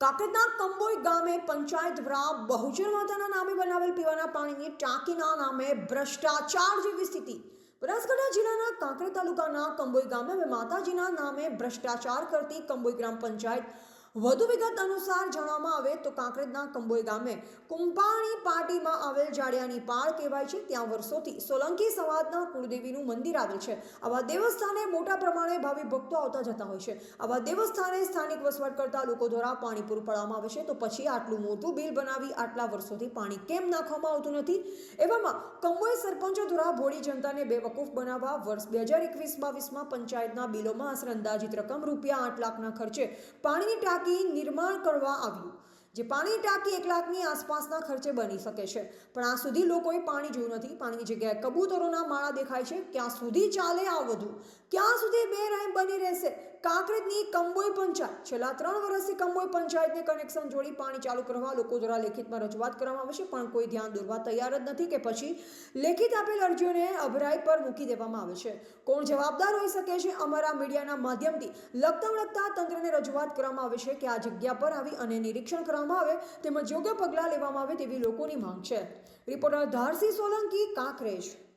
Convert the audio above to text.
કાકડના કંબોઈ ગામે પંચાયત દ્વારા બહુજન માતાના નામે બનાવેલ પીવાના પાણીની ટાંકીના નામે ભ્રષ્ટાચાર જેવી સ્થિતિ. બનાસકાંઠા જિલ્લાના કાંકરેજ તાલુકાના કંબોઈ ગામે માતાજીના નામે ભ્રષ્ટાચાર કરતી કંબોઈ ગ્રામ પંચાયત વધુ વિગત અનુસાર જણાવવામાં આવે તો કાંકરેજના કંબોઈ ગામે કુંભાણી પાટીમાં આવેલ જાડિયાની પાળ કહેવાય છે. ત્યાં વર્ષોથી સોલંકી સમાજના કુળદેવીનું મંદિર આવેલ છે. આવા દેવસ્થાને મોટા પ્રમાણે ભાવિ ભક્તો આવતા જતા હોય છે. આવા દેવસ્થાને સ્થાનિક વસવાટ કરતા લોકો દ્વારા પાણી પૂરું પાડવામાં આવે છે. તો પછી આટલું મોટું બિલ બનાવી આટલા વર્ષોથી પાણી કેમ નાખવામાં આવતું નથી? એવામાં કંબોઈ સરપંચો દ્વારા ભોળી જનતાને બેવકૂફ બનાવવા વર્ષ બે હજાર એકવીસ બાવીસમાં પંચાયતના બિલોમાં આશરે અંદાજિત રકમ રૂપિયા આઠ લાખના ખર્ચે પાણીની ટાંકી નિર્માણ કરવા આવ્યું, જે પાણી ટાંકી એક લાખની આસપાસના ખર્ચે બની શકે છે. પણ આ સુધી લોકોએ પાણી જોયું નથી. પાણીની જગ્યાએ કબૂતરોના માળા દેખાય છે. ક્યાં સુધી ચાલે આ વધુ? ક્યાં સુધી બે બની રહેશે. કાંકરેજની કંબોઈ પંચાયત, છેલ્લા ત્રણ વર્ષથી કંબોઈ પંચાયતને કનેક્શન જોડી પાણી ચાલુ કરવા લોકો દ્વારા લેખિતમાં રજૂઆત કરવામાં આવે છે, પણ કોઈ ધ્યાન દોરવા તૈયાર જ નથી કે પછી લેખિત આપેલ અરજીઓને અભરાઈ પર મૂકી દેવામાં આવે છે. કોણ જવાબદાર હોઈ શકે છે? અમારા મીડિયાના માધ્યમથી લગતા લગતા તંત્રને રજૂઆત કરવામાં આવે છે કે આ જગ્યા પર આવી અને નિરીક્ષણ કરવામાં આવે, તેમજ યોગ્ય પગલાં લેવામાં આવે તેવી લોકોની માંગ છે. રિપોર્ટર ધારસી સોલંકી, કાંકરેજ.